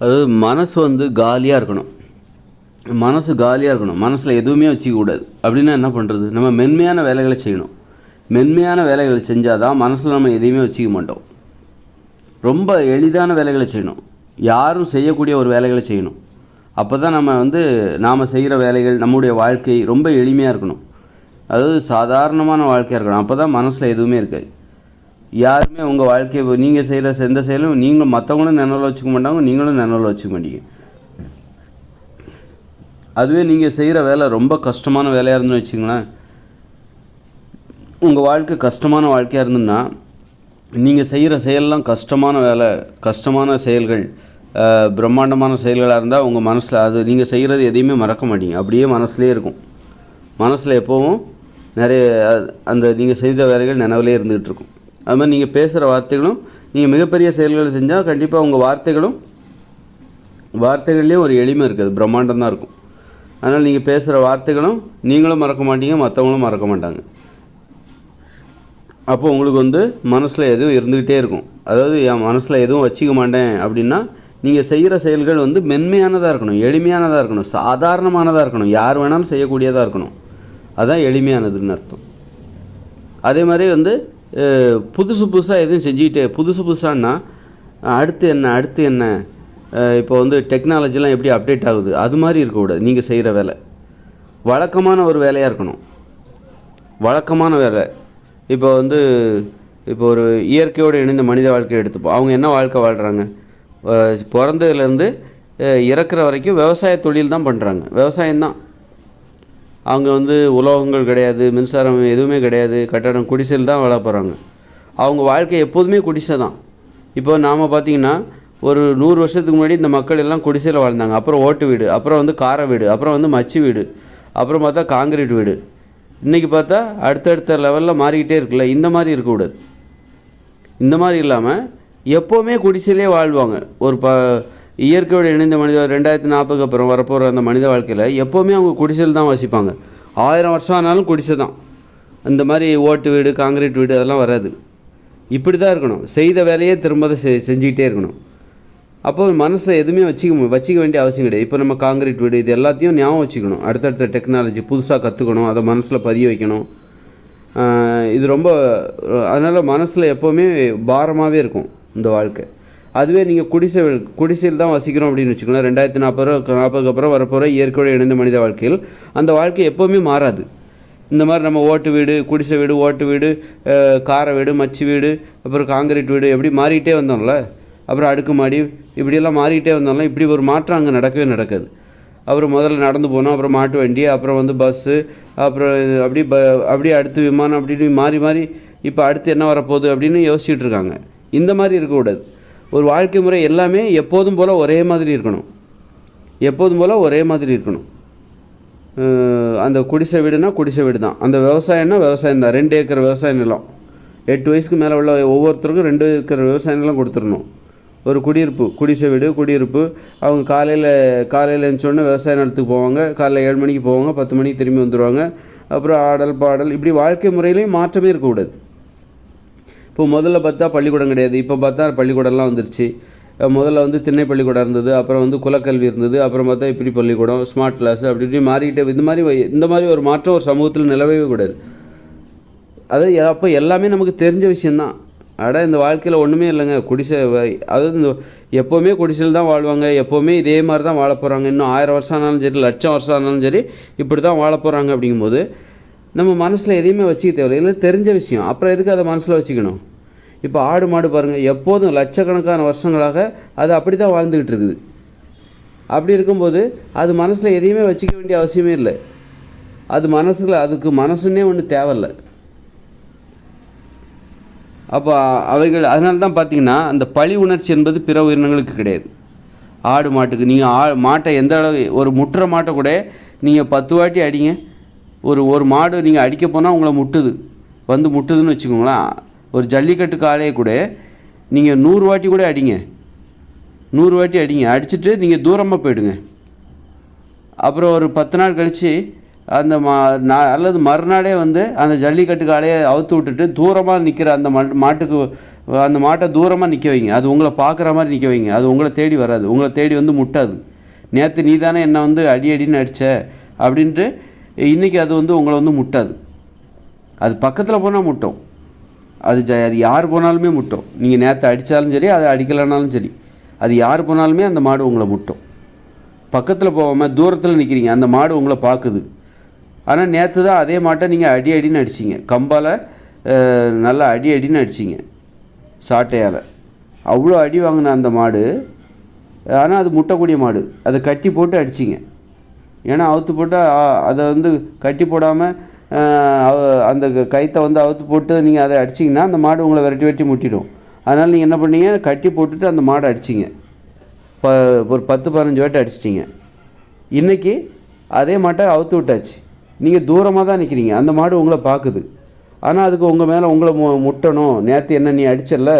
அதாவது மனசு வந்து காலியாக இருக்கணும். மனசு காலியாக இருக்கணும். மனசில் எதுவுமே வச்சுக்கக்கூடாது அப்படின்னா என்ன பண்ணுறது நம்ம மென்மையான வேலைகளை செய்யணும். மென்மையான வேலைகளை செஞ்சால் தான் மனசில் நம்ம எதையுமே வச்சுக்க மாட்டோம். ரொம்ப எளிதான வேலைகளை செய்யணும். யாரும் செய்யக்கூடிய ஒரு வேலைகளை செய்யணும். அப்போ தான் நம்ம வந்து நாம் செய்கிற வேலைகள் நம்முடைய வாழ்க்கை ரொம்ப எளிமையாக இருக்கணும். அதாவது சாதாரணமான வாழ்க்கையாக இருக்கணும். அப்போ தான் மனசில் எதுவுமே இருக்காது. யாருமே உங்கள் வாழ்க்கையை நீங்கள் செய்கிற எந்த செயலும் நீங்களும் மற்றவங்களும் நினைவில் வச்சுக்க மாட்டாங்க நீங்களும் நினைவில் வச்சுக்க மாட்டீங்க. அதுவே நீங்கள் செய்கிற வேலை ரொம்ப கஷ்டமான வேலையாக இருந்துன்னு வச்சுங்களேன். உங்கள் வாழ்க்கை கஷ்டமான வாழ்க்கையாக இருந்ததுன்னா நீங்கள் செய்கிற செயல்லாம் கஷ்டமான வேலை கஷ்டமான செயல்கள் பிரம்மாண்டமான செயல்களாக இருந்தால் உங்கள் மனசில் அது நீங்கள் செய்கிறது எதையுமே மறக்க மாட்டீங்க. அப்படியே மனசுலேயே இருக்கும். மனசில் எப்போவும் நிறைய அந்த நீங்கள் செய்த வேலைகள் நினைவிலே இருந்துகிட்டு இருக்கும். அது மாதிரி நீங்கள் பேசுகிற வார்த்தைகளும் நீங்கள் மிகப்பெரிய செயல்களை செஞ்சால் கண்டிப்பாக உங்கள் வார்த்தைகளும் வார்த்தைகள்லேயும் ஒரு எளிமை இருக்குது பிரம்மாண்டம் தான் இருக்கும். அதனால் நீங்கள் பேசுகிற வார்த்தைகளும் நீங்களும் மறக்க மாட்டீங்க மற்றவங்களும் மறக்க மாட்டாங்க. அப்போ உங்களுக்கு வந்து மனசில் எதுவும் இருந்துக்கிட்டே இருக்கும். அதாவது என் மனசில் எதுவும் வச்சுக்க மாட்டேன் அப்படின்னா நீங்கள் செய்கிற செயல்கள் வந்து மென்மையானதாக இருக்கணும் எளிமையானதாக இருக்கணும் சாதாரணமானதாக இருக்கணும் யார் வேணாலும் செய்யக்கூடியதாக இருக்கணும். அதுதான் எளிமையானதுன்னு அர்த்தம். அதே மாதிரி வந்து புதுசு புதுசாக எதுவும் செஞ்சுக்கிட்டே புதுசு புதுசான்னா அடுத்து என்ன அடுத்து என்ன இப்போ வந்து டெக்னாலஜிலாம் எப்படி அப்டேட் ஆகுது? அது மாதிரி இருக்கக்கூடாது. நீங்கள் செய்கிற வேலை. வழக்கமான ஒரு வேலையாக இருக்கணும். வழக்கமான வேலை. இப்போ வந்து இப்போ ஒரு இயற்கையோடு இணைந்த மனித வாழ்க்கையை எடுத்துப்போம். அவங்க என்ன வாழ்க்கை வாழ்கிறாங்க பிறந்ததுலேருந்து இறக்குற வரைக்கும் விவசாய தொழில் தான் பண்ணுறாங்க விவசாயம்தான். அவங்க வந்து உலோகங்கள் கிடையாது மின்சாரம் எதுவுமே கிடையாது கட்டடம் குடிசையில் தான் வாழ போகிறாங்க அவங்க வாழ்க்கை எப்போதுமே குடிசை தான் இப்போ நாம் பார்த்தீங்கன்னா ஒரு நூறு வருஷத்துக்கு முன்னாடி இந்த மக்கள் எல்லாம் குடிசையில் வாழ்ந்தாங்க. அப்புறம் ஓட்டு வீடு அப்புறம் வந்து கார வீடு அப்புறம் வந்து மச்சு வீடு அப்புறம் பார்த்தா காங்கிரீட் வீடு. இன்றைக்கி பார்த்தா அடுத்தடுத்த லெவலில் மாறிக்கிட்டே இருக்குல்ல இந்த மாதிரி இருக்கக்கூடாது. இந்த மாதிரி இல்லாமல் எப்போவுமே குடிசையிலே வாழ்வாங்க. ஒரு ப இயற்கையோடு இணைந்த மனித ரெண்டாயிரத்தி நாற்பதுக்கு அப்புறம் வரப்போகிற அந்த மனித வாழ்க்கையில் எப்போவுமே அவங்க குடிசையில் தான் வசிப்பாங்க. ஆயிரம் வருஷம் ஆனாலும் குடிசை தான். இந்த மாதிரி ஓட்டு வீடு காங்கிரீட் வீடு அதெல்லாம் வராது. இப்படி தான் இருக்கணும். செய்த வேலையே திரும்ப செ செஞ்சுக்கிட்டே இருக்கணும். அப்போ மனசில் எதுவுமே வச்சுக்க வச்சிக்க வச்சுக்க வேண்டிய அவசியம் கிடையாது. இப்போ நம்ம காங்கிரீட் வீடு இது எல்லாத்தையும் ஞாபகம் வச்சுக்கணும். அடுத்தடுத்த டெக்னாலஜி புதுசாக கற்றுக்கணும் அதை மனசில் பதிய வைக்கணும். இது ரொம்ப அதனால் மனசில் எப்போவுமே பாரமாகவே இருக்கும் இந்த வாழ்க்கை. அதுவே நீங்கள் குடிசை குடிசையில் தான் வசிக்கிறோம் அப்படின்னு வச்சுக்கோங்களேன் ரெண்டாயிரத்தி நாற்பது ரூபா நாற்பதுக்கு அப்புறம் வரப்போகிற இயற்கையோடு இணைந்த மனித வாழ்க்கையில் அந்த வாழ்க்கை எப்போவுமே மாறாது. இந்த மாதிரி நம்ம ஓட்டு வீடு குடிசை வீடு ஓட்டு வீடு கார வீடு மச்சு வீடு அப்புறம் காங்கிரீட் வீடு எப்படி மாறிக்கிட்டே வந்தோம்ல. அப்புறம் அடுக்குமாடி இப்படியெல்லாம் மாறிக்கிட்டே வந்தோம்ல இப்படி ஒரு மாற்றம் அங்கே நடக்கவே நடக்காது. அப்புறம் முதல்ல நடந்து போனோம் அப்புறம் மாட்டு வண்டி அப்புறம் வந்து பஸ்ஸு அப்புறம் அப்படி ப அப்படியே அடுத்து விமானம் அப்படின்னு மாறி மாறி இப்போ அடுத்து என்ன வரப்போகுது அப்படின்னு யோசிச்சுட்டு இருக்காங்க. இந்த மாதிரி இருக்கக்கூடாது. ஒரு வாழ்க்கை முறை எல்லாமே எப்போதும் போல் ஒரே மாதிரி இருக்கணும். எப்போதும் போல் ஒரே மாதிரி இருக்கணும். அந்த குடிசை வீடுனா குடிசை வீடு தான். அந்த விவசாயம்னா விவசாயம் தான். ரெண்டு ஏக்கர் விவசாய நிலம். எட்டு வயசுக்கு மேலே உள்ள ஒவ்வொருத்தருக்கும் ரெண்டு ஏக்கர் விவசாய நிலம் கொடுத்துடணும். ஒரு குடியிருப்பு குடிசை வீடு குடியிருப்பு. அவங்க காலையில் காலையில் எழுந்தோடனே விவசாய நிலத்துக்கு போவாங்க. காலையில் ஏழு மணிக்கு போவாங்க. பத்து மணிக்கு திரும்பி வந்துடுவாங்க அப்புறம் ஆடல் பாடல் இப்படி வாழ்க்கை முறையிலையும் மாற்றமே இருக்கக்கூடாது. இப்போ முதல்ல பார்த்தா பள்ளிக்கூடம் கிடையாது. இப்போ பார்த்தா பள்ளிக்கூடம்லாம் வந்துருச்சு. முதல்ல வந்து திண்ணை பள்ளிக்கூடம் இருந்தது. அப்புறம் வந்து குலக்கல்வி இருந்தது. அப்புறம் பார்த்தா இப்படி பள்ளிக்கூடம் ஸ்மார்ட் கிளாஸ் அப்படி இப்படி மாறிக்கிட்டே இந்த மாதிரி இந்த மாதிரி ஒரு மாற்றம் ஒரு சமூகத்தில் நிலவவே கூடாது. அது அப்போ எல்லாமே நமக்கு தெரிஞ்ச விஷயந்தான் அட இந்த வாழ்க்கையில் ஒன்றுமே இல்லைங்க. குடிசை வ- அதாவது இந்த எப்போவுமே குடிசையில் தான் வாழ்வாங்க. எப்போவுமே இதே மாதிரி தான் வாழ போகிறாங்க இன்னும் ஆயிரம் வருஷம் ஆனாலும் சரி லட்சம் வருஷம் ஆனாலும் சரி இப்படி தான் வாழ போகிறாங்க அப்படிங்கும்போது நம்ம மனசில் எதையுமே வச்சுக்க தேவையில்லை. இல்லை தெரிஞ்ச விஷயம். அப்புறம் எதுக்கு அதை மனசில் வச்சுக்கணும்? இப்போ ஆடு மாடு பாருங்கள் எப்போதும் லட்சக்கணக்கான வருஷங்களாக அது அப்படி தான் வாழ்ந்துக்கிட்டு இருக்குது. அப்படி இருக்கும்போது அது மனசில் எதையுமே வச்சுக்க வேண்டிய அவசியமே இல்லை. அது மனசில் அதுக்கு மனசுன்னே ஒன்று தேவையில்லை. அப்போ அவைகள் அதனால தான் பார்த்தீங்கன்னா அந்த பழி உணர்ச்சி என்பது பிற உயிரினங்களுக்கு கிடையாது. ஆடு மாட்டுக்கு நீங்கள் ஆ மாட்டை எந்த அளவு ஒரு முற்ற மாட்டை கூட நீங்கள் பத்து வாட்டி அடிங்க. ஒரு ஒரு மாடு நீங்கள் அடிக்க போனால் உங்களை முட்டுது. வந்து முட்டுதுன்னு வச்சுக்கோங்களேன். ஒரு ஜல்லிக்கட்டு காளையை கூட நீங்கள் நூறு வாட்டி கூட அடிங்க. நூறு வாட்டி அடிங்க. அடிச்சுட்டு நீங்கள் தூரமாக போயிடுங்க. அப்புறம் ஒரு பத்து நாள் கழித்து அந்த மா அல்லது மறுநாளே வந்து அந்த ஜல்லிக்கட்டு காளையை அவுத்து விட்டுட்டு தூரமாக நிற்கிற அந்த மாட்டுக்கு அந்த மாட்டை தூரமாக நிற்க வைங்க. அது உங்களை பார்க்குற மாதிரி நிற்க வைங்க. அது உங்களை தேடி வராது. உங்களை தேடி வந்து முட்டாது. நேற்று நீ தானே என்னை வந்து அடி அடின்னு அடித்த அப்படின்ட்டு இன்றைக்கி அது வந்து உங்களை வந்து முட்டாது. அது பக்கத்தில் போனால் முட்டும். அது ஜ அது யார் போனாலுமே முட்டும். நீங்கள் நேற்று அடித்தாலும் சரி அதை அடிக்கலைனாலும் சரி. அது யார் போனாலுமே அந்த மாடு உங்களை முட்டும். பக்கத்தில் போகாமல் தூரத்தில் நிற்கிறீங்க அந்த மாடு உங்களை பார்க்குது ஆனால் நேற்று தான் அதே மாட்டை நீங்கள் அடி அடின்னு அடிச்சிங்க. கம்பால் நல்லா அடி அடின்னு அடிச்சிங்க சாட்டையால். அவ்வளோ அடி வாங்கின அந்த மாடு. ஆனால் அது முட்டக்கூடிய மாடு. அதை கட்டி போட்டு அடிச்சிங்க. ஏன்னா அவுத்து போட்டால் அதை வந்து கட்டி போடாமல் அந்த க- வந்து அவுத்து போட்டு நீங்கள் அதை அடிச்சிங்கன்னா அந்த மாடு உங்களை விரட்டி வெட்டி முட்டிடும். அதனால் நீங்கள் என்ன பண்ணீங்க? கட்டி போட்டுட்டு அந்த மாடை அடிச்சிங்க. ப ஒரு பத்து பதினஞ்சு வாட்டி அடிச்சிட்டிங்க. இன்றைக்கி அதே மாட்டை அவுத்து விட்டாச்சு. நீங்கள் தூரமாக தான் நிற்கிறீங்க அந்த மாடு உங்களை பார்க்குது ஆனால் அதுக்கு உங்கள் மேலே உங்களை மு முட்டணும். நேற்று என்ன நீ அடிச்சல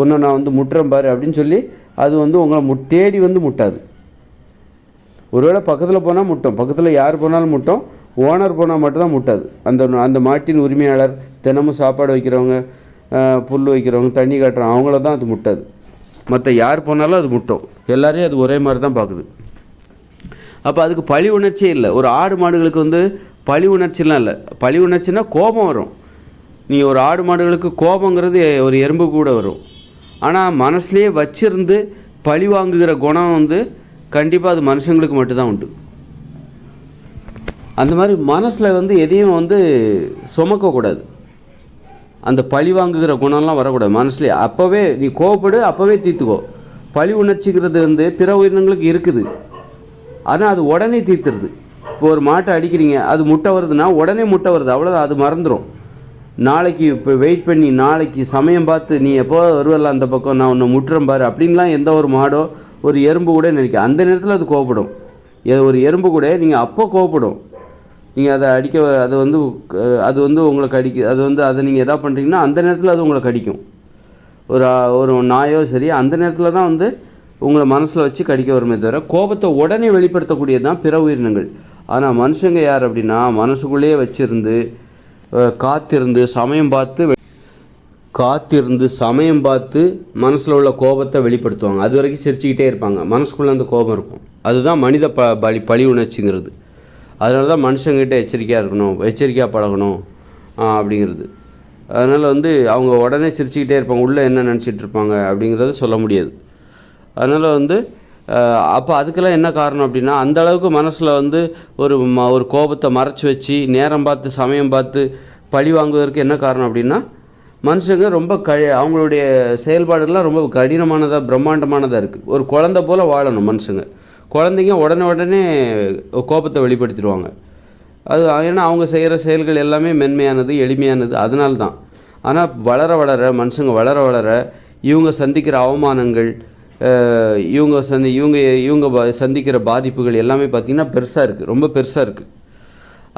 ஒன்று நான் வந்து முட்டுறேன் பாரு அப்படின்னு சொல்லி அது வந்து உங்களை மு தேடி வந்து முட்டாது. ஒருவேளை பக்கத்தில் போனால் முட்டும். பக்கத்தில் யார் போனாலும் முட்டும். ஓனர் போனால் மட்டும்தான் முட்டாது. அந்த அந்த மாட்டின் உரிமையாளர் தினமும் சாப்பாடு வைக்கிறவங்க புல் வைக்கிறவங்க தண்ணி காட்டுறவங்க அவங்கள தான் அது முட்டாது. மற்ற யார் போனாலும் அது முட்டும். எல்லாரையும் அது ஒரே மாதிரி தான் பார்க்குது அப்போ அதுக்கு பழி உணர்ச்சியே இல்லை. ஒரு ஆடு மாடுகளுக்கு வந்து பழி உணர்ச்சிலாம் இல்லை. பழி உணர்ச்சினா கோபம் வரும். நீ ஒரு ஆடு மாடுகளுக்கு கோபங்கிறது ஒரு எறும்பு கூட வரும். ஆனால் மனசுலேயே வச்சிருந்து பழி வாங்குகிற குணம் வந்து கண்டிப்பாக அது மனுஷங்களுக்கு மட்டும்தான் உண்டு. அந்த மாதிரி மனசில் வந்து எதையும் வந்து சுமக்கக்கூடாது அந்த பழி வாங்குகிற குணம்லாம் வரக்கூடாது. மனசுலேயே அப்போவே நீ கோவப்படு அப்போவே தீர்த்துக்கோ. பழி உணர்ச்சிக்கிறது வந்து பிற உயிரினங்களுக்கு இருக்குது. ஆனால் அது உடனே தீர்த்துருது. இப்போ ஒரு மாட்டை அடிக்கிறீங்க அது முட்டை வருதுன்னா உடனே முட்டை வருது. அவ்வளோ அது மறந்துடும் நாளைக்கு இப்போ வெயிட் பண்ணி நாளைக்கு சமயம் பார்த்து நீ எப்போ வருவல அந்த பக்கம்? நான் உன்னை முட்டுறேன் பாரு. அப்படின்லாம் எந்த ஒரு மாடோ ஒரு எறும்பு கூட நினைக்கும் அந்த நேரத்தில் அது கோவப்படும். எ- ஒரு எறும்பு கூட நீங்கள் அப்போ கோவப்படும். நீங்கள் அதை அடிக்க அது வந்து அது வந்து உங்களை கடிக்க அது வந்து அதை நீங்கள் எதா பண்ணுறீங்கன்னா அந்த நேரத்தில் அது உங்களை கடிக்கும். ஒரு ஒரு நாயோ சரி அந்த நேரத்தில் தான் வந்து உங்களை மனசில் வச்சு கடிக்க வருமே தவிர கோபத்தை உடனே வெளிப்படுத்தக்கூடியது தான் பிற உயிரினங்கள். ஆனால் மனுஷங்க யார் அப்படின்னா மனசுக்குள்ளேயே வச்சுருந்து காத்திருந்து சமயம் பார்த்து காத்திருந்து சமயம் பார்த்து மனசில் உள்ள கோபத்தை வெளிப்படுத்துவாங்க. அது வரைக்கும் சிரிச்சுக்கிட்டே இருப்பாங்க. மனசுக்குள்ளே அந்த கோபம் இருக்கும். அதுதான் மனித ப பலி பழி உணர்ச்சிங்கிறது. அதனால தான் மனுஷங்கிட்ட எச்சரிக்கையாக இருக்கணும். எச்சரிக்கையாக பழகணும். அப்படிங்கிறது. அதனால் வந்து அவங்க உடனே சிரிச்சுக்கிட்டே இருப்பாங்க. உள்ளே என்ன நினச்சிட்டு இருப்பாங்க? அப்படிங்கிறத சொல்ல முடியாது. அதனால் வந்து அப்போ அதுக்கெல்லாம் என்ன காரணம் அப்படின்னா அந்த அளவுக்கு மனசில் வந்து ஒரு ம ஒரு கோபத்தை மறைச்சி வச்சு நேரம் பார்த்து சமயம் பார்த்து பழி வாங்குவதற்கு என்ன காரணம் அப்படின்னா மனுஷங்க ரொம்ப க அவங்களுடைய செயல்பாடுகள்லாம் ரொம்ப கடினமானதாக பிரம்மாண்டமானதாக இருக்குது ஒரு குழந்தை போல் வாழணும் மனுஷங்க. குழந்தைங்க உடனே உடனே கோபத்தை வெளிப்படுத்திடுவாங்க. அது ஏன்னா அவங்க செய்கிற செயல்கள் எல்லாமே மென்மையானது எளிமையானது அதனால தான் ஆனால் வளர வளர மனுஷங்க வளர வளர இவங்க சந்திக்கிற அவமானங்கள் இவங்க சந்தி இவங்க இவங்க சந்திக்கிற பாதிப்புகள் எல்லாமே பார்த்திங்கன்னா பெருசாக இருக்குது ரொம்ப பெருசாக இருக்குது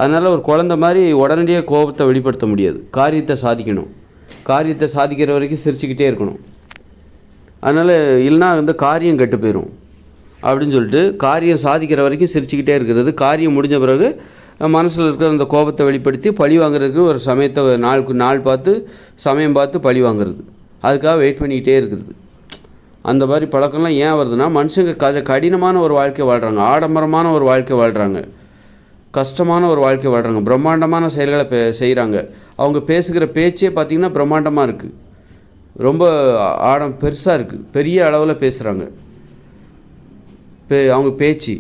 அதனால் ஒரு குழந்த மாதிரி உடனடியாக கோபத்தை வெளிப்படுத்த முடியாது. காரியத்தை சாதிக்கணும். காரியத்தை சாதிக்கிற வரைக்கும் சிரிச்சுக்கிட்டே இருக்கணும். அதனால் இல்லைன்னா வந்து காரியம் கெட்டு போயிடும் அப்படின்னு சொல்லிட்டு காரியம் சாதிக்கிற வரைக்கும் சிரிச்சுக்கிட்டே இருக்கிறது. காரியம் முடிஞ்ச பிறகு மனசில் இருக்கிற அந்த கோபத்தை வெளிப்படுத்தி பழி வாங்குறதுக்கு ஒரு சமயத்தை நாளுக்கு நாள் பார்த்து சமயம் பார்த்து பழி வாங்குறது. அதுக்காக வெயிட் பண்ணிக்கிட்டே இருக்கிறது. அந்த மாதிரி பழக்கம்லாம் ஏன் வருதுன்னா மனுஷங்க க கடினமான ஒரு வாழ்க்கை வாழ்கிறாங்க ஆடம்பரமான ஒரு வாழ்க்கை வாழ்கிறாங்க கஷ்டமான ஒரு வாழ்க்கை வாழ்கிறாங்க பிரம்மாண்டமான செயல்களை செய்கிறாங்க அவங்க பேசுகிற பேச்சே பார்த்திங்கன்னா பிரம்மாண்டமாக இருக்குது ரொம்ப ஆடம் பெருசாக இருக்குது பெரிய அளவில் பேசுகிறாங்க பே அவங்க பேச்சு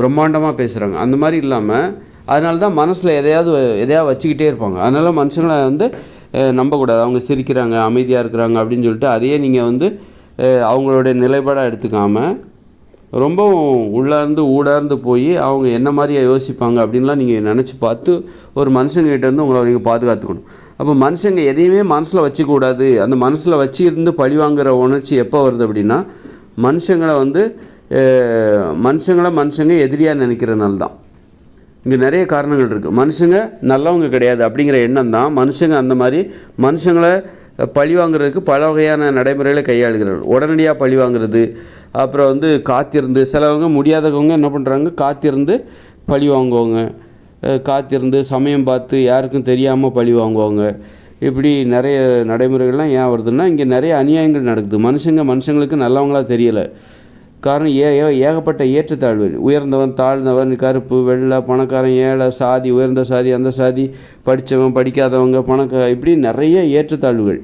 பிரம்மாண்டமாக பேசுகிறாங்க அந்த மாதிரி இல்லாமல் அதனால தான் மனசில் எதையாவது எதையாவது வச்சுக்கிட்டே இருப்பாங்க. அதனால் மனுஷங்களை வந்து நம்பக்கூடாது. அவங்க சிரிக்கிறாங்க அமைதியாக இருக்கிறாங்க அப்படின்னு சொல்லிட்டு அதையே நீங்கள் வந்து அவங்களுடைய நிலைப்பாடாக எடுத்துக்காமல் ரொம்பவும் உள்ளார்ந்து ஊடார்ந்து போய் அவங்க என்ன மாதிரியா யோசிப்பாங்க அப்படின்லாம் நீங்கள் நினச்சி பார்த்து ஒரு மனுஷங்கிட்ட இருந்து உங்களை நீங்கள் பாதுகாத்துக்கணும். அப்போ மனுஷங்க எதையுமே மனசில் வச்சுக்கூடாது அந்த மனசில் வச்சு இருந்து பழி வாங்குற உணர்ச்சி எப்போ வருது அப்படின்னா மனுஷங்களை வந்து மனுஷங்களை மனுஷங்க எதிரியாக நினைக்கிறனால தான். இங்கே நிறைய காரணங்கள் இருக்குது மனுஷங்க நல்லவங்க கிடையாது அப்படிங்கிற எண்ணம் தான் மனுஷங்க அந்த மாதிரி மனுஷங்களை பழி வாங்குறதுக்கு பல வகையான நடைமுறைகளை கையாளுகிறார்கள். உடனடியாக பழி வாங்குறது அப்புறம் வந்து காத்திருந்து சிலவங்க முடியாதவங்க என்ன பண்ணுறாங்க காத்திருந்து பழி வாங்குவாங்க. காத்திருந்து சமயம் பார்த்து யாருக்கும் தெரியாமல் பழி வாங்குவாங்க. இப்படி நிறைய நடைமுறைகள்லாம் ஏன் வருதுன்னா இங்கே நிறைய அநியாயங்கள் நடக்குது. மனுஷங்க மனுஷங்களுக்கு நல்லவங்களா தெரியலை. காரணம் ஏ ஏகப்பட்ட ஏற்றத்தாழ்வு. உயர்ந்தவன் தாழ்ந்தவன் கருப்பு வெள்ளை பணக்காரன் ஏழை சாதி உயர்ந்த சாதி அந்த சாதி படித்தவன் படிக்காதவங்க பணக்கார இப்படி நிறைய ஏற்றத்தாழ்வுகள்.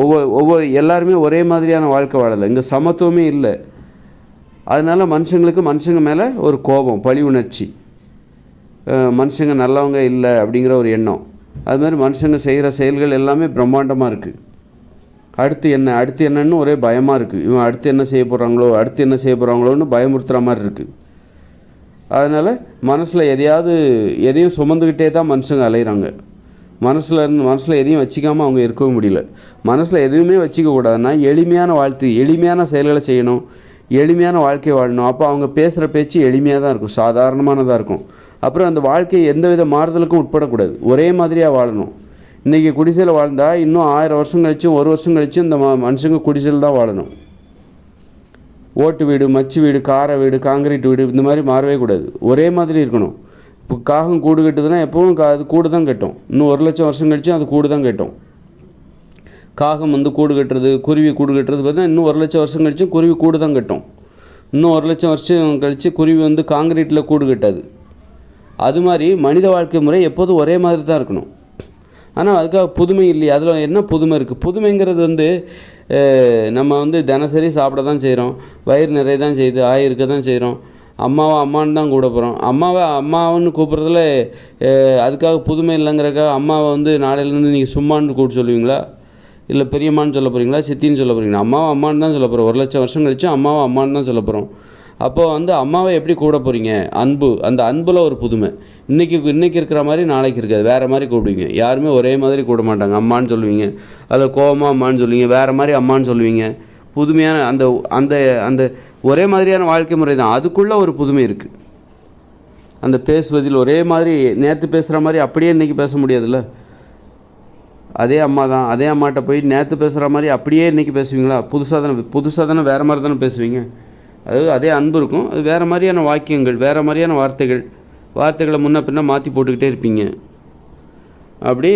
ஒவ்வொரு ஒவ்வொரு எல்லாருமே ஒரே மாதிரியான வாழ்க்கை வாழலை. இங்கே சமத்துவமே இல்லை. அதனால் மனுஷங்களுக்கு மனுஷங்க மேலே ஒரு கோபம் பழி உணர்ச்சி. மனுஷங்க நல்லவங்க இல்லை அப்படிங்கிற ஒரு எண்ணம். அது மாதிரி மனுஷங்க செய்கிற செயல்கள் எல்லாமே பிரம்மாண்டமாக இருக்குது அடுத்து என்ன? அடுத்து என்னன்னு ஒரே பயமாக இருக்குது இவன் அடுத்து என்ன செய்ய போகிறாங்களோ அடுத்து என்ன செய்ய போகிறாங்களோன்னு பயமுறுத்துகிற மாதிரி இருக்குது அதனால் மனசில் எதையாவது எதையும் சுமந்துக்கிட்டே தான் மனுஷங்க அலைகிறாங்க மனசில் இருந்து மனசில் எதையும் வச்சுக்காமல் அவங்க இருக்கவும் முடியல. மனசில் எதுவுமே வச்சுக்கக்கூடாதுன்னா எளிமையான வாழ்த்து எளிமையான செயல்களை செய்யணும். எளிமையான வாழ்க்கை வாழணும். அப்போ அவங்க பேசுகிற பேச்சு எளிமையாக தான் இருக்கும் சாதாரணமானதாக இருக்கும். அப்புறம் அந்த வாழ்க்கை எந்தவித மாறுதலுக்கும் உட்படக்கூடாது. ஒரே மாதிரியாக வாழணும். இன்றைக்கி குடிசையில் வாழ்ந்தால் இன்னும் ஆயிரம் வருஷம் கழிச்சும் ஒரு வருஷம் கழிச்சும் இந்த மனுஷங்க குடிசையில் தான் வாழணும். ஓட்டு வீடு மச்சு வீடு காரை வீடு காங்கிரீட் வீடு இந்த மாதிரி மாறவே கூடாது. ஒரே மாதிரி இருக்கணும். இப்போ காகம் கூடு கட்டுதுன்னா எப்பவும் கா அது கூடு தான் கட்டும். இன்னும் ஒரு லட்சம் வருஷம் கழிச்சு அது கூடு தான் கட்டும். காகம் வந்து கூடு கட்டுறது குருவி கூடு கட்டுறது பார்த்தீங்கன்னா இன்னும் ஒரு லட்சம் வருஷம் கழிச்சு குருவி கூடு தான் கட்டும். இன்னும் ஒரு லட்சம் வருஷம் கழித்து குருவி வந்து காங்கிரீட்டில் கூடு கட்டாது. அது மாதிரி மனித வாழ்க்கை முறை எப்போதும் ஒரே மாதிரி தான் இருக்கணும். ஆனால் அதுக்காக புதுமை இல்லையா. அதில் என்ன புதுமை இருக்குது புதுமைங்கிறது வந்து நம்ம வந்து தினசரி சாப்பிட தான் செய்கிறோம் வயிறு நிறைய தான் செய்யுது ஆயிருக்க இருக்க தான் செய்கிறோம் அம்மாவை அம்மான்னு தான் கூட போகிறோம் அம்மாவை அம்மாவுன்னு கூப்பிட்றதுல அதுக்காக புதுமை இல்லைங்கிறக்காக அம்மாவை வந்து நாளையிலேருந்து நீங்கள் சும்மான்னு கூப்பிட்டு சொல்லுவீங்களா? இல்லை பெரியம்மான்னு சொல்ல போகிறீங்களா சித்தின்னு சொல்ல போகிறீங்களா அம்மாவை அம்மான்னு தான் சொல்ல போகிறோம் ஒரு லட்சம் வருஷம் கழிச்சு அம்மாவை அம்மான்னு தான் சொல்ல போகிறோம் அப்போது வந்து அம்மாவை எப்படி கூட போகிறீங்க அன்பு அந்த அன்பில் ஒரு புதுமை. இன்றைக்கி இன்றைக்கி இருக்கிற மாதிரி நாளைக்கு இருக்காது. வேறு மாதிரி கூப்பிடுவீங்க. யாருமே ஒரே மாதிரி கூட மாட்டாங்க அம்மான்னு சொல்லுவீங்க. அதில் கோவமாக அம்மான்னு சொல்லுவீங்க. வேறு மாதிரி அம்மான்னு சொல்லுவீங்க. புதுமையான அந்த அந்த அந்த ஒரே மாதிரியான வாழ்க்கை முறை தான் அதுக்குள்ளே ஒரு புதுமை இருக்குது அந்த பேசுவதில் ஒரே மாதிரி நேற்று பேசுகிற மாதிரி அப்படியே இன்றைக்கி பேச முடியாதுல்ல? அதே அம்மா தான் அதே அம்மாட்ட போய் நேற்று பேசுகிற மாதிரி அப்படியே இன்றைக்கி பேசுவீங்களா? புதுசாக தானே புதுசாக தானே வேறு மாதிரி தானே பேசுவீங்க? அதாவது அதே அன்பு இருக்கும். அது வேறு மாதிரியான வாக்கியங்கள் வேறு மாதிரியான வார்த்தைகள் வார்த்தைகளை முன்ன பின்ன மாற்றி போட்டுக்கிட்டே இருப்பீங்க. அப்படி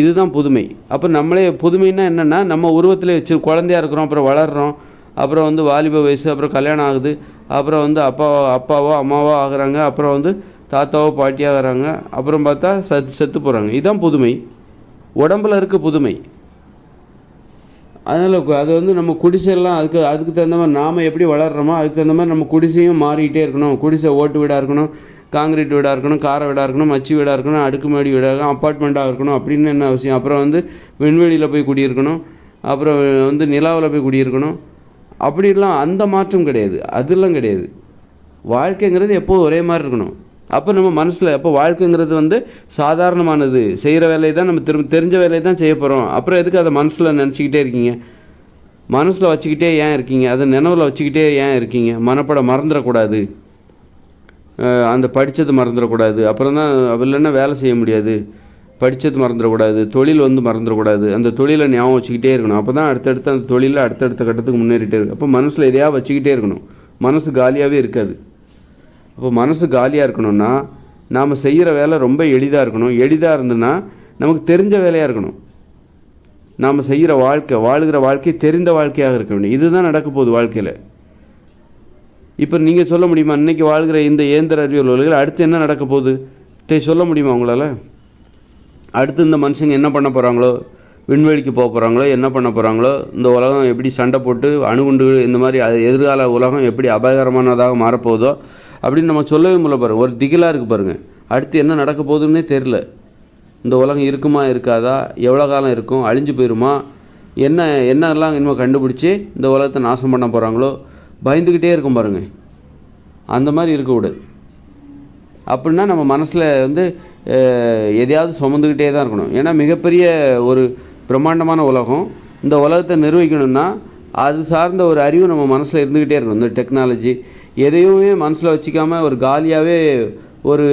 இதுதான் புதுமை. அப்போ நம்மளே புதுமைன்னா என்னென்னா நம்ம உருவத்தில் வச்சு குழந்தையா இருக்கிறோம் அப்புறம் வளர்கிறோம் அப்புறம் வந்து வாலிப வயசு அப்புறம் கல்யாணம் ஆகுது அப்புறம் வந்து அப்பா அப்பாவோ அம்மாவோ ஆகிறாங்க அப்புறம் வந்து தாத்தாவோ பாட்டியாகிறாங்க அப்புறம் பார்த்தா செத்து செத்து போகிறாங்க இதுதான் புதுமை. உடம்புல இருக்க புதுமை. அதனால் அது வந்து நம்ம குடிசையெல்லாம் அதுக்கு அதுக்கு தகுந்த மாதிரி நாம் எப்படி வளர்கிறோமோ அதுக்கு தகுந்த மாதிரி நம்ம குடிசையும் மாறிக்கிட்டே இருக்கணும். குடிசை ஓட்டு வீடாக இருக்கணும். காங்கிரீட் வீடாக இருக்கணும் கார வீடாக இருக்கணும் மச்சி வீடாக இருக்கணும் அடுக்குமாடி வீடாக இருக்கணும் அப்பார்ட்மெண்ட்டாக இருக்கணும் அப்படின்னு என்ன அவசியம்? அப்புறம் வந்து விண்வெளியில் போய் குடியிருக்கணும் அப்புறம் வந்து நிலாவில் போய் குடியிருக்கணும். அப்படிலாம் அந்த மாற்றம் கிடையாது. அதெல்லாம் கிடையாது. வாழ்க்கைங்கிறது எப்போவும் ஒரே மாதிரி இருக்கணும்? அப்போ நம்ம மனசில் அப்போ வாழ்க்கைங்கிறது வந்து சாதாரணமானது. செய்கிற வேலையை தான் நம்ம திரும்ப தெரிஞ்ச வேலையை தான் செய்ய போகிறோம் அப்புறம் எதுக்கு அதை மனசில் நினச்சிக்கிட்டே இருக்கீங்க? மனசில் வச்சுக்கிட்டே ஏன் இருக்கீங்க? அதை நினைவில் வச்சுக்கிட்டே ஏன் இருக்கீங்க? மனப்பட மறந்துடக்கூடாது. அந்த படித்தது மறந்துடக்கூடாது. அப்புறம் தான் இல்லைன்னா வேலை செய்ய முடியாது. படித்தது மறந்துடக்கூடாது. தொழில் வந்து மறந்துடக்கூடாது. அந்த தொழிலை ஞாபகம் வச்சுக்கிட்டே இருக்கணும். அப்போ தான் அடுத்தடுத்து அந்த தொழிலில் அடுத்தடுத்த கட்டத்துக்கு முன்னேறிட்டே இருக்கும் அப்போ மனசில் எதையாக வச்சுக்கிட்டே இருக்கணும். மனசு காலியாகவே இருக்காது. அப்போ மனசு காலியாக இருக்கணும்னா நாம் செய்கிற வேலை ரொம்ப எளிதாக இருக்கணும். எளிதாக இருந்ததுன்னா நமக்கு தெரிஞ்ச வேலையாக இருக்கணும். நாம் செய்கிற வாழ்க்கை வாழுகிற வாழ்க்கை தெரிந்த வாழ்க்கையாக இருக்க வேண்டும். இதுதான் நடக்க போகுது வாழ்க்கையில். இப்போ நீங்கள் சொல்ல முடியுமா? இன்றைக்கி வாழ்கிற இந்த இயந்திர அறிவியல் உலகில் அடுத்து என்ன நடக்க போகுது? சொல்ல முடியுமா உங்களால்? அடுத்து இந்த மனுஷங்க என்ன பண்ண போகிறாங்களோ விண்வெளிக்கு போக போகிறாங்களோ என்ன பண்ண போகிறாங்களோ இந்த உலகம் எப்படி சண்டை போட்டு அணுகுண்டு இந்த மாதிரி எதிர்கால உலகம் எப்படி அபாயகரமானதாக மாறப்போகுதோ அப்படின்னு நம்ம சொல்லவே முடியல பாருங்கள் ஒரு திகிலாக இருக்குது பாருங்கள் அடுத்து என்ன நடக்க போகுதுன்னே தெரில இந்த உலகம் இருக்குமா இருக்காதா? எவ்வளோ காலம் இருக்கும்? அழிஞ்சு போயிருமா? என்ன என்னெல்லாம் இன்னும் கண்டுபிடிச்சி இந்த உலகத்தை நாசம் பண்ண போகிறாங்களோ பயந்துக்கிட்டே இருக்கும் பாருங்கள் அந்த மாதிரி இருக்கக்கூடாது அப்படின்னா நம்ம மனசில் வந்து எதையாவது சுமந்துக்கிட்டே தான் இருக்கணும். ஏன்னா மிகப்பெரிய ஒரு பிரம்மாண்டமான உலகம். இந்த உலகத்தை நிர்வகிக்கணும்னா அது சார்ந்த ஒரு அறிவு நம்ம மனசில் இருந்துக்கிட்டே இருக்கணும். இந்த டெக்னாலஜி. எதையுமே மனசில் வச்சுக்காமல் ஒரு காலியாகவே ஒரு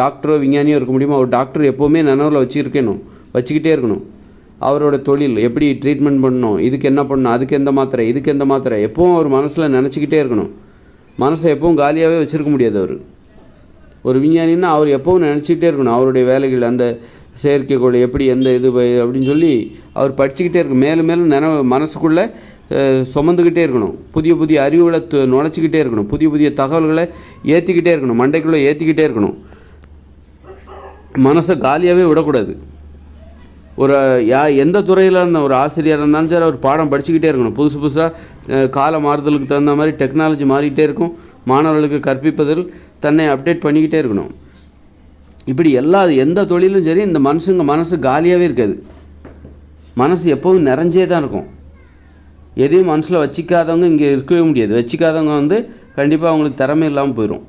டாக்டரோ விஞ்ஞானியோ இருக்க முடியுமா? ஒரு டாக்டர் எப்போவுமே நினைவில் வச்சுருக்கணும் வச்சுக்கிட்டே இருக்கணும். அவரோட தொழில் எப்படி ட்ரீட்மெண்ட் பண்ணணும் இதுக்கு என்ன பண்ணணும் அதுக்கு எந்த மாத்திரை இதுக்கு எந்த மாத்திரை எப்பவும் அவர் மனசில் நினச்சிக்கிட்டே இருக்கணும். மனசை எப்பவும் காலியாகவே வச்சுருக்க முடியாது அவர். ஒரு விஞ்ஞானின்னா அவர் எப்பவும் நினச்சிக்கிட்டே இருக்கணும் அவருடைய வேலைகள் அந்த செயற்கைக்கோள் எப்படி எந்த இது அப்படின்னு சொல்லி அவர் படிச்சுக்கிட்டே இருக்கும் மேலும் மேலும் நினைவு மனசுக்குள்ளே சுமந்துக்கிட்டே இருக்கணும். புதிய புதிய அறிவுகளை து- நுழைச்சிக்கிட்டே இருக்கணும். புதிய புதிய தகவல்களை ஏற்றிக்கிட்டே இருக்கணும். மண்டைக்குள்ளே ஏற்றிக்கிட்டே இருக்கணும். மனசை காலியாகவே விடக்கூடாது. ஒரு யா எந்த துறையில் இருந்த ஒரு ஆசிரியராக இருந்தாலும் சரி அவர் பாடம் படிச்சுக்கிட்டே இருக்கணும். புதுசு புதுசாக கால மாறுதலுக்கு தகுந்த மாதிரி டெக்னாலஜி மாறிக்கிட்டே இருக்கும். மாணவர்களுக்கு கற்பிப்பதில் தன்னை அப்டேட் பண்ணிக்கிட்டே இருக்கணும். இப்படி எல்லா எந்த தொழிலும் சரி இந்த மனுஷங்க மனசு காலியாகவே இருக்காது. மனசு எப்பவும் நிறைஞ்சே தான் இருக்கும். எதையும் மனசில் வச்சிக்காதவங்க இங்கே இருக்கவே முடியாது. வச்சிக்காதவங்க வந்து கண்டிப்பாக அவங்களுக்கு திறமை இல்லாமல் போயிடும்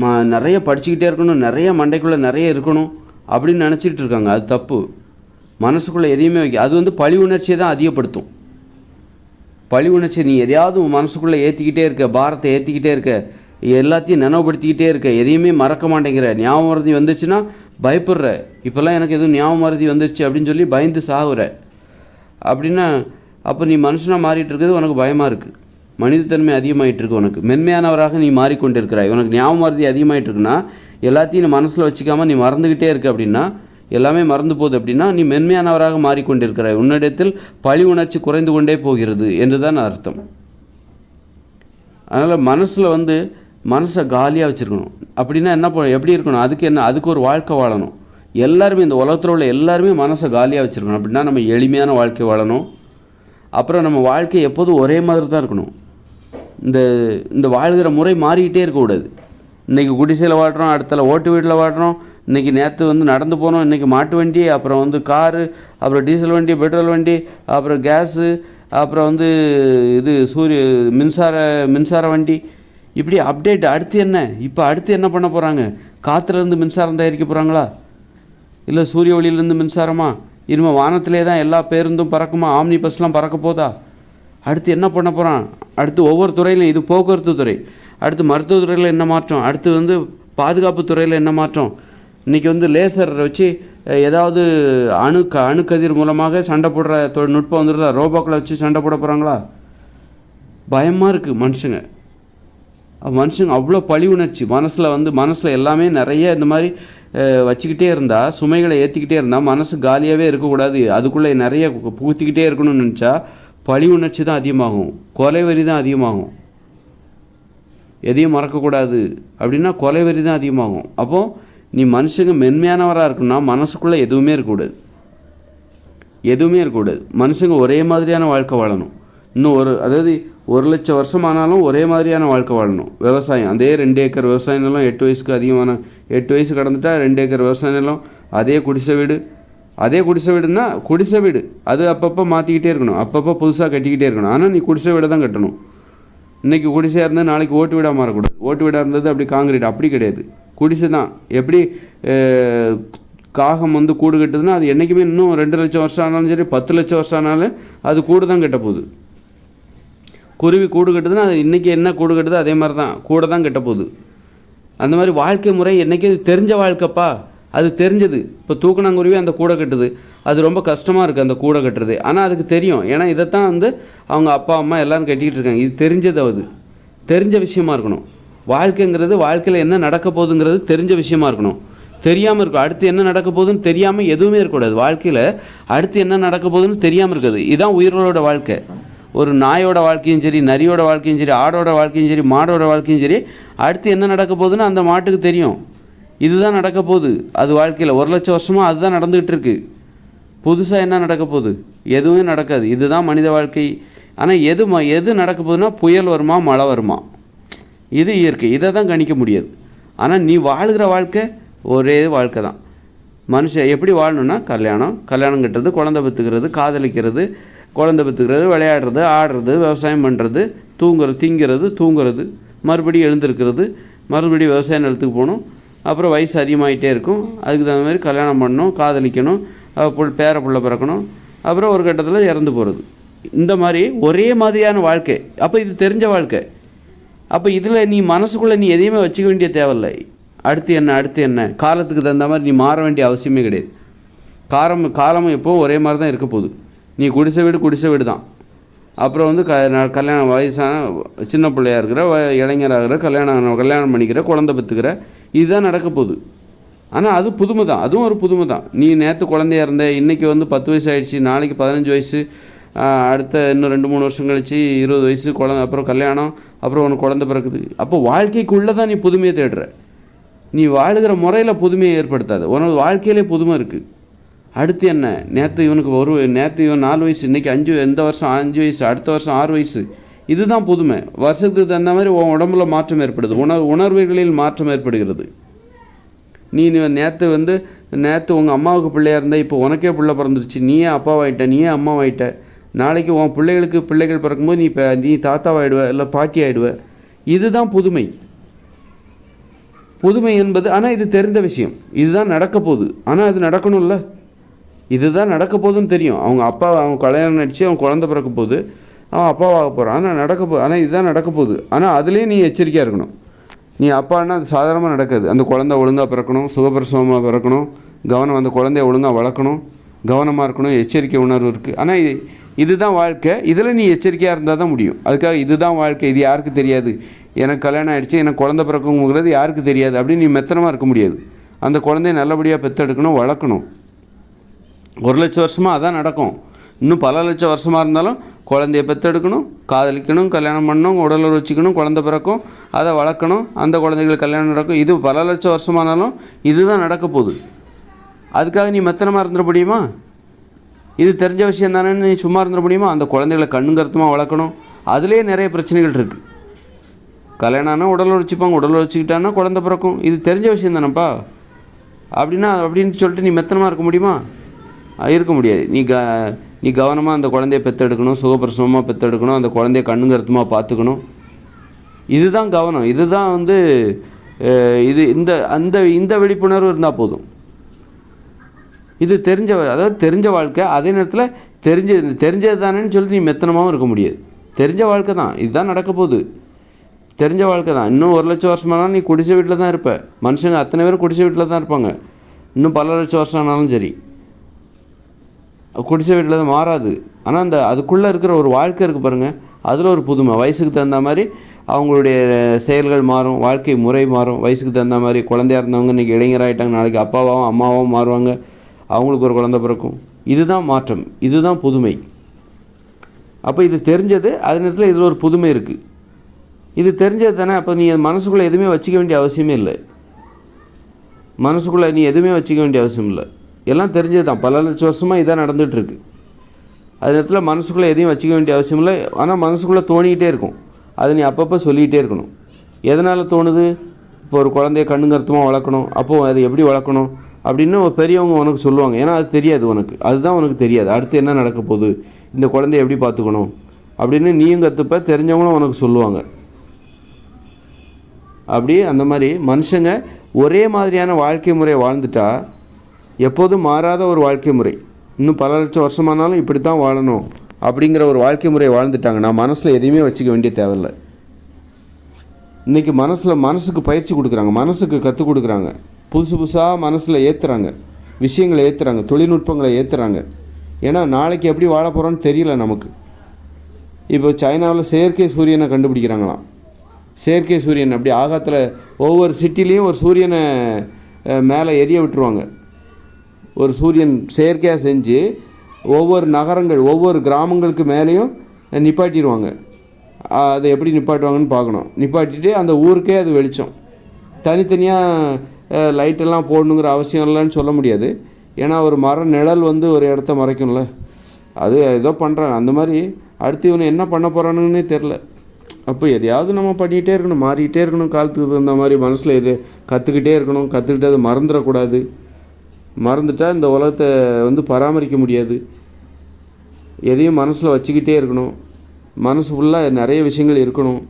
ம நிறைய படிச்சுக்கிட்டே இருக்கணும். நிறைய மண்டைக்குள்ளே நிறைய இருக்கணும் அப்படின்னு நினச்சிட்டு இருக்காங்க. அது தப்பு. மனசுக்குள்ளே எதையுமே வைக்க அது வந்து பழி உணர்ச்சியை தான் அதிகப்படுத்தும். பழி உணர்ச்சி நீ எதையாவது உன் மனசுக்குள்ளே ஏற்றிக்கிட்டே இருக்க பாரத்தை ஏற்றிக்கிட்டே இருக்க எல்லாத்தையும் நினைவுபடுத்திக்கிட்டே இருக்க எதையுமே மறக்க மாட்டேங்கிற ஞாபகம் மருதி வந்துச்சுன்னா பயப்படுற. இப்போல்லாம் எனக்கு எதுவும் ஞாபகம் மருதி வந்துச்சு அப்படின்னு சொல்லி பயந்து சாகுற. அப்படின்னா அப்போ நீ மனுஷனாக மாறிட்டு இருக்கிறது உனக்கு பயமாக இருக்குது மனிதத்தன்மை அதிகமாகிட்டு இருக்கு உனக்கு. மென்மையானவராக நீ மாறிக்கொண்டிருக்கிறாய். உனக்கு ஞாபகம் மருதி அதிகமாகிட்டு இருக்குன்னா எல்லாத்தையும் நீ மனசில் வச்சுக்காமல் நீ மறந்துக்கிட்டே இருக்க அப்படின்னா எல்லாமே மறந்து போகுது அப்படின்னா நீ மென்மையானவராக மாறிக்கொண்டிருக்கிறாய். உன்னிடத்தில் பழி உணர்ச்சி குறைந்து கொண்டே போகிறது என்று தான் அர்த்தம். அதனால் மனசில் வந்து மனசை காலியாக வச்சுருக்கணும். அப்படின்னா என்ன எப்படி இருக்கணும்? அதுக்கு என்ன அதுக்கு ஒரு வாழ்க்கை வாழணும். எல்லாருமே இந்த உலகத்தில் உள்ள எல்லாருமே மனசை காலியாக வச்சுருக்கணும். அப்படின்னா நம்ம எளிமையான வாழ்க்கை வாழணும். அப்புறம் நம்ம வாழ்க்கை எப்போதும் ஒரே மாதிரி தான் இருக்கணும். இந்த இந்த வாழ்கிற முறை மாறிக்கிட்டே இருக்கக்கூடாது. இன்றைக்கி குடிசையில் வாடுறோம் அடுத்தல ஓட்டு வீட்டில் வாடுறோம் இன்றைக்கி நேற்று வந்து நடந்து போனோம். இன்றைக்கி மாட்டு வண்டி அப்புறம் வந்து காரு அப்புறம் டீசல் வண்டி பெட்ரோல் வண்டி அப்புறம் கேஸு அப்புறம் வந்து இது சூரிய மின்சார மின்சார வண்டி. இப்படி அப்டேட் அடுத்து என்ன? இப்போ அடுத்து என்ன பண்ண போகிறாங்க காற்றுலேருந்து மின்சாரம் தயாரிக்க போகிறாங்களா இல்லை சூரிய ஒளியிலேருந்து மின்சாரமா? இனிமேல் வானத்திலே தான் எல்லா பேருந்தும் பறக்குமா? ஆம்னி பஸ்லாம் பறக்க போதா? அடுத்து என்ன பண்ண போகிறான் அடுத்து ஒவ்வொரு துறையிலும் இது போக்குவரத்து துறை. அடுத்து மருத்துவத்துறையில் என்ன மாற்றம்? அடுத்து வந்து பாதுகாப்பு துறையில் என்ன மாற்றம்? இன்றைக்கி வந்து லேசர் வச்சு ஏதாவது அணு க அணுக்கதிர் மூலமாக சண்டை போடுற தொழில்நுட்பம் வந்துடுதா ரோபோக்களை வச்சு சண்டை போட போகிறாங்களா பயமாக இருக்குது மனுஷங்க. மனுஷங்க அவ்வளோ பழி உணர்ச்சி. மனசில் வந்து மனசில் எல்லாமே நிறைய இந்த மாதிரி வச்சுக்கிட்டே இருந்தால் சுமைகளை ஏற்றிக்கிட்டே இருந்தால் மனசு காலியாகவே இருக்கக்கூடாது. அதுக்குள்ளே நிறைய புகுத்திக்கிட்டே இருக்கணும்னு நினச்சா பழி உணர்ச்சி தான் அதிகமாகும். கொலை வரி தான் அதிகமாகும். எதையும் மறக்கக்கூடாது. அப்படின்னா கொலை வரி தான் அதிகமாகும். அப்போது நீ மனுஷங்க மென்மையானவராக இருக்குன்னா மனசுக்குள்ளே எதுவுமே இருக்கக்கூடாது. எதுவுமே இருக்கக்கூடாது. மனுஷங்க ஒரே மாதிரியான வாழ்க்கை வாழணும். இன்னும் ஒரு அதாவது ஒரு லட்சம் வருஷம் ஆனாலும் ஒரே மாதிரியான வாழ்க்கை வாழணும். விவசாயம் அதே ரெண்டு ஏக்கர் விவசாய நிலம் எட்டு வயசுக்கு அதிகமான எட்டு வயசு கடந்துட்டா ரெண்டு ஏக்கர் விவசாய நிலம் அதே குடிசை வீடு. அதே குடிசை வீடுன்னா குடிசை வீடு. அது அப்பப்போ மாற்றிக்கிட்டே இருக்கணும். அப்பப்போ புதுசாக கட்டிக்கிட்டே இருக்கணும். ஆனால் நீ குடிசை வீடை தான் கட்டணும். இன்னைக்கு குடிசையாக இருந்தால் நாளைக்கு ஓட்டு வீடாக மாறக்கூடாது. ஓட்டு வீடாக இருந்தது அப்படி காங்கிரீட். அப்படி கிடையாது. குடிசை தான் எப்படி காகம் வந்து கூடு கட்டுதுன்னா அது என்றைக்குமே இன்னும் ரெண்டு லட்சம் வருஷம் ஆனாலும் சரி பத்து லட்சம் வருஷம் ஆனாலும் அது கூடு தான் கட்ட போகுது. குருவி கூடு கட்டுதுன்னா அது இன்றைக்கி என்ன கூடு கட்டுதோ அதே மாதிரி தான் கூட தான் கட்ட போகுது. அந்த மாதிரி வாழ்க்கை முறை என்றைக்கு அது தெரிஞ்ச வாழ்க்கைப்பா. அது தெரிஞ்சது. இப்போ தூக்கணாங்குருவி அந்த கூடை கட்டுது. அது ரொம்ப கஷ்டமாக இருக்குது அந்த கூடை கட்டுறது. ஆனால் அதுக்கு தெரியும். ஏன்னா இதைத்தான் வந்து அவங்க அப்பா அம்மா எல்லோரும் கட்டிக்கிட்டு இருக்காங்க. இது தெரிஞ்சது அது. தெரிஞ்ச விஷயமா இருக்கணும். வாழ்க்கைங்கிறது வாழ்க்கையில் என்ன நடக்க போகுதுங்கிறது தெரிஞ்ச விஷயமா இருக்கணும். தெரியாமல் இருக்கும் அடுத்து என்ன நடக்க போகுதுன்னு தெரியாமல் எதுவுமே இருக்கக்கூடாது வாழ்க்கையில் அடுத்து என்ன நடக்க போகுதுன்னு தெரியாமல் இருக்குது இதுதான் உயிர்களோட வாழ்க்கை. ஒரு நாயோட வாழ்க்கையும் சரி நரியோட வாழ்க்கையும் சரி ஆடோட வாழ்க்கையும் சரி மாடோட வாழ்க்கையும் சரி அடுத்து என்ன நடக்க போகுதுன்னு அந்த மாட்டுக்கு தெரியும். இதுதான் நடக்க போகுது. அது வாழ்க்கையில் ஒரு லட்சம் வருஷமாக அதுதான் நடந்துகிட்டு இருக்கு. புதுசாக என்ன நடக்க போகுது? எதுவுமே நடக்காது. இதுதான் மனித வாழ்க்கை. ஆனால் எது ம- எது நடக்க போகுதுன்னா புயல் வருமா மழை வருமா? இது இயற்கை. இதை தான் கணிக்க முடியாது. ஆனால் நீ வாழ்கிற வாழ்க்கை ஒரே வாழ்க்கை தான். மனுஷன் எப்படி வாழணும்னா கல்யாணம். கல்யாணம் கட்டுறது குழந்தை பெற்றுக்கிறது காதலிக்கிறது குழந்தை பெற்றுக்கிறது விளையாடுறது ஆடுறது விவசாயம் பண்ணுறது தூங்குறது திங்கிறது தூங்குறது மறுபடியும் எழுந்திருக்கிறது மறுபடியும் விவசாய நிலத்துக்கு போகணும். அப்புறம் வயசு அதிகமாகிட்டே இருக்கும். அதுக்கு தகுந்த மாதிரி கல்யாணம் பண்ணணும் காதலிக்கணும் அஹ் புள் பேர புள்ள பிறக்கணும். அப்புறம் ஒரு கட்டத்தில் இறந்து போகிறது இந்த மாதிரி ஒரே மாதிரியான வாழ்க்கை. அப்போ இது தெரிஞ்ச வாழ்க்கை. அப்போ இதில் நீ மனசுக்குள்ளே நீ எதையுமே வச்சுக்க வேண்டிய தேவையில்லை. அடுத்து என்ன அடுத்து என்ன? காலத்துக்கு தகுந்த மாதிரி நீ மாற வேண்டிய அவசியமே கிடையாது. காரம் காலமும் எப்போவும் ஒரே மாதிரி தான் இருக்க போகுது. நீ குடிசை வீடு குடிசை வீடு தான் அப்புறம் வந்து க கல்யாணம் வயசான சின்ன பிள்ளையாக இருக்கிற வ- இளைஞராகிற கல்யாணம் கல்யாணம் பண்ணிக்கிற குழந்தை பெற்றுக்கிற இதுதான் நடக்க போகுது. ஆனால் அது புதுமை தான் அதுவும் ஒரு புதுமை தான் நீ நேற்று குழந்தையா இருந்த இன்றைக்கி வந்து பத்து வயசு ஆகிடுச்சி நாளைக்கு பதினஞ்சு வயசு அடுத்த இன்னும் ரெண்டு மூணு வருஷம் கழிச்சு இருபது வயசு குழந்தை அப்புறம் கல்யாணம் அப்புறம் உனக்கு குழந்தை பிறக்குது. அப்போ வாழ்க்கைக்குள்ளே தான் நீ புதுமையை தேடுற. நீ வாழுகிற முறையில் புதுமையை ஏற்படுத்தாது. உனக்கு வாழ்க்கையிலே புதுமை இருக்குது அடுத்து என்ன? நேற்று இவனுக்கு ஒரு நேற்று இவன் நாலு வயசு இன்றைக்கி அஞ்சு எந்த வருஷம் அஞ்சு வயசு அடுத்த வருஷம் ஆறு வயசு. இதுதான் புதுமை. வருஷத்துக்கு தகுந்த மாதிரி உன் உடம்புல மாற்றம் ஏற்படுது. உணர் உணர்வுகளில் மாற்றம் ஏற்படுகிறது. நீ நேற்று வந்து நேற்று உங்கள் அம்மாவுக்கு பிள்ளையா இருந்தால் இப்போ உனக்கே பிள்ளை பிறந்துருச்சு. நீயே அப்பாவாயிட்ட நீயே அம்மாவாயிட்ட நாளைக்கு உன் பிள்ளைகளுக்கு பிள்ளைகள் பிறக்கும்போது நீ இப்போ நீ தாத்தாவாகிடுவ இல்லை பாட்டி ஆயிடுவ இதுதான் புதுமை. புதுமை என்பது ஆனால் இது தெரிந்த விஷயம். இதுதான் நடக்க போகுது. ஆனால் அது நடக்கணும்ல. இதுதான் நடக்க போகுதுன்னு தெரியும். அவங்க அப்பா அவங்க கல்யாணம் நடித்து அவன் குழந்தை பிறக்க போகுது அவன் அப்பாவாக போகிறான் ஆனால் நடக்க போ ஆனால் இதுதான் நடக்க போகுது. ஆனால் அதுலேயும் நீ எச்சரிக்கையாக இருக்கணும். நீ அப்பான்னா அது சாதாரணமாக நடக்காது. அந்த குழந்தை ஒழுங்காக பிறக்கணும் சுகப்பிரசவமாக பிறக்கணும் கவனம் அந்த குழந்தைய ஒழுங்காக வளர்க்கணும் கவனமாக இருக்கணும் எச்சரிக்கை உணர்வு இருக்குது ஆனால் இதுதான் வாழ்க்கை. இதில் நீ எச்சரிக்கையாக இருந்தால் தான் முடியும். அதுக்காக இதுதான் வாழ்க்கை. இது யாருக்கு தெரியாது? எனக்கு கல்யாணம் ஆகிடுச்சு எனக்கு குழந்தை பிறக்குங்கிறது யாருக்கு தெரியாது? அப்படின்னு நீ மெத்தனமாக இருக்க முடியாது. அந்த குழந்தைய நல்லபடியாக பெற்றெடுக்கணும் வளர்க்கணும். ஒரு லட்சம் வருஷமாக அதான் நடக்கும். இன்னும் பல லட்சம் வருஷமாக இருந்தாலும் குழந்தைய பெற்றெடுக்கணும் காதலிக்கணும் கல்யாணம் பண்ணணும் உடலுறவு வச்சுக்கணும் குழந்தை பிறக்கும் அதை வளர்க்கணும் அந்த குழந்தைகளுக்கு கல்யாணம் நடக்கும். இது பல லட்சம் வருஷமானாலும் இதுதான் நடக்க போகுது. அதுக்காக நீ மெத்தனமாக இருந்துட முடியுமா? இது தெரிஞ்ச விஷயம் தானே? நீ சும்மா இருந்துட முடியுமா? அந்த குழந்தைகளை கண்ணுங்கருத்தமாக வளர்க்கணும்? அதுலேயே நிறைய பிரச்சனைகள் இருக்குது கல்யாணம் ஆனால் உடல் உழைச்சிப்பாங்க உடல் வச்சுக்கிட்டான்னா குழந்தை பிறக்கும். இது தெரிஞ்ச விஷயம் தானேப்பா. அப்படின்னா அப்படின்னு சொல்லிட்டு நீ மெத்தனமாக இருக்க முடியுமா? இருக்க முடியாது. நீ க நீ கவனமாக அந்த குழந்தைய பெற்றெடுக்கணும் சுகப்பிரசவமாக பெற்றெடுக்கணும் அந்த குழந்தைய கண்ணுங்கருத்தமாக பார்த்துக்கணும். இதுதான் கவனம். இதுதான் வந்து இது இந்த அந்த இந்த விழிப்புணர்வு இருந்தால் போதும். இது தெரிஞ்ச அதாவது தெரிஞ்ச வாழ்க்கை அதே நேரத்தில் தெரிஞ்ச தெரிஞ்சது தானேன்னு சொல்லிட்டு நீ மெத்தனமாகவும் இருக்க முடியாது. தெரிஞ்ச வாழ்க்கை தான். இதுதான் நடக்க போகுது. தெரிஞ்ச வாழ்க்கை தான். இன்னும் ஒரு லட்சம் வருஷமானாலும் நீ குடிசை வீட்டில் தான் இருப்ப. மனுஷங்க அத்தனை பேரும் குடிசை வீட்டில் தான் இருப்பாங்க. இன்னும் பல லட்சம் வருஷம் ஆனாலும் சரி. குடிசை வீட்டில் தான் மாறாது. ஆனால் அந்த அதுக்குள்ளே இருக்கிற ஒரு வாழ்க்கை இருக்குது பாருங்கள் அதில் ஒரு புதுமை. வயசுக்கு தகுந்த மாதிரி அவங்களுடைய செயல்கள் மாறும். வாழ்க்கை முறை மாறும். வயசுக்கு தகுந்த மாதிரி குழந்தையா இருந்தவங்க இன்றைக்கி இளைஞராகிட்டாங்க நாளைக்கு அப்பாவாகவும் அம்மாவும் மாறுவாங்க. அவங்களுக்கு ஒரு குழந்தை பிறக்கும். இதுதான் மாற்றம். இதுதான் புதுமை. அப்போ இது தெரிஞ்சது அது நேரத்தில் இதில் ஒரு புதுமை இருக்குது இது தெரிஞ்சது தானே அப்போ நீ மனசுக்குள்ளே எதுவுமே வச்சுக்க வேண்டிய அவசியமே இல்லை. மனசுக்குள்ளே நீ எதுவுமே வச்சுக்க வேண்டிய அவசியம் இல்லை. எல்லாம் தெரிஞ்சது தான். பல லட்சம் வருஷமாக இதான் நடந்துகிட்ருக்கு அது நேரத்தில் மனசுக்குள்ளே எதையும் வச்சுக்க வேண்டிய அவசியம் இல்லை. ஆனால் மனசுக்குள்ளே தோணிக்கிட்டே இருக்கும். அதை நீ அப்பப்போ சொல்லிக்கிட்டே இருக்கணும். எதனால் தோணுது? இப்போ ஒரு குழந்தைய கண்ணுங்கருத்தமாக வளர்க்கணும்? அப்போது அதை எப்படி வளர்க்கணும்? அப்படின்னு ஒரு பெரியவங்க உனக்கு சொல்லுவாங்க. ஏன்னா அது தெரியாது உனக்கு. அதுதான் உனக்கு தெரியாது. அடுத்து என்ன நடக்க போகுது? இந்த குழந்தைய எப்படி பார்த்துக்கணும்? அப்படின்னு நீயும் கற்றுப்ப தெரிஞ்சவங்களும் உனக்கு சொல்லுவாங்க. அப்படி அந்த மாதிரி மனுஷங்க ஒரே மாதிரியான வாழ்க்கை முறை வாழ்ந்துட்டா எப்போதும் மாறாத ஒரு வாழ்க்கை முறை. இன்னும் பல லட்சம் வருஷமானாலும் இப்படி தான் வாழணும் அப்படிங்கிற ஒரு வாழ்க்கை முறையை வாழ்ந்துட்டாங்க. நான் மனசில் எதையுமே வச்சுக்க வேண்டிய தேவையில்லை. இன்றைக்கி மனசில் மனசுக்கு பயிற்சி கொடுக்குறாங்க. மனசுக்கு கற்றுக் கொடுக்குறாங்க. புதுசு புதுசாக மனசில் ஏற்றுறாங்க விஷயங்களை ஏற்றுறாங்க தொழில்நுட்பங்களை ஏற்றுறாங்க ஏன்னா நாளைக்கு எப்படி வாழ போகிறோன்னு தெரியல நமக்கு. இப்போ சைனாவில் செயற்கை சூரியனை கண்டுபிடிக்கிறாங்களாம். செயற்கை சூரியன் அப்படி ஆகாத்தில் ஒவ்வொரு சிட்டிலையும் ஒரு சூரியனை மேலே எரிய விட்டுருவாங்க. ஒரு சூரியன் செயற்கையாக செஞ்சு ஒவ்வொரு நகரங்கள் ஒவ்வொரு கிராமங்களுக்கு மேலேயும் நிப்பாட்டிடுவாங்க. அதை எப்படி நிப்பாட்டுவாங்கன்னு பார்க்கணும். நிப்பாட்டிட்டு அந்த ஊருக்கே அது வெளிச்சம். தனித்தனியாக லைட்டெல்லாம் போடணுங்கிற அவசியம் இல்லைன்னு சொல்ல முடியாது. ஏன்னா ஒரு மர நிழல் வந்து ஒரு இடத்த மறைக்கும்ல. அது ஏதோ பண்ணுறாங்க அந்த மாதிரி அடுத்து இவனை என்ன பண்ண போகிறானுன்னே தெரில அப்போ எதையாவது நம்ம பண்ணிக்கிட்டே இருக்கணும். மாறிக்கிட்டே இருக்கணும். காலத்துக்கு தகுந்த மாதிரி மனசில் இது கற்றுக்கிட்டே இருக்கணும். கற்றுக்கிட்டு அதை மறந்துடக்கூடாது. மறந்துட்டால் இந்த உலகத்தை வந்து பராமரிக்க முடியாது. எதையும் மனசில் வச்சுக்கிட்டே இருக்கணும். மனசு ஃபுல்லாக நிறைய விஷயங்கள் இருக்கணும்.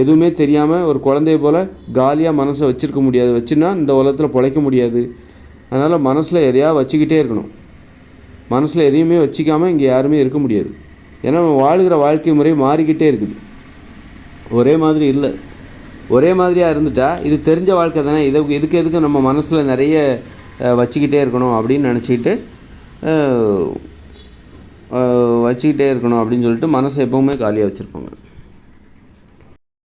எதுவுமே தெரியாமல் ஒரு குழந்தைய போல் காலியாக மனசை வச்சுருக்க முடியாது. வச்சுன்னா இந்த உலகத்தில் பிழைக்க முடியாது. அதனால் மனசில் எதையாவது வச்சுக்கிட்டே இருக்கணும். மனசில் எதையுமே வச்சிக்காமல் இங்கே யாருமே இருக்க முடியாது. ஏன்னா நம்ம வாழ்கிற வாழ்க்கை முறை மாறிக்கிட்டே இருக்குது. ஒரே மாதிரி இல்லை. ஒரே மாதிரியாக இருந்துட்டா இது தெரிஞ்ச வாழ்க்கை தானே. இதை எதுக்கு எதுக்கு நம்ம மனசில் நிறைய வச்சுக்கிட்டே இருக்கணும் அப்படின்னு நினச்சிக்கிட்டு வச்சுக்கிட்டே இருக்கணும் அப்படின்னு சொல்லிட்டு மனசை எப்பவுமே காலியாக வச்சுருப்பாங்க.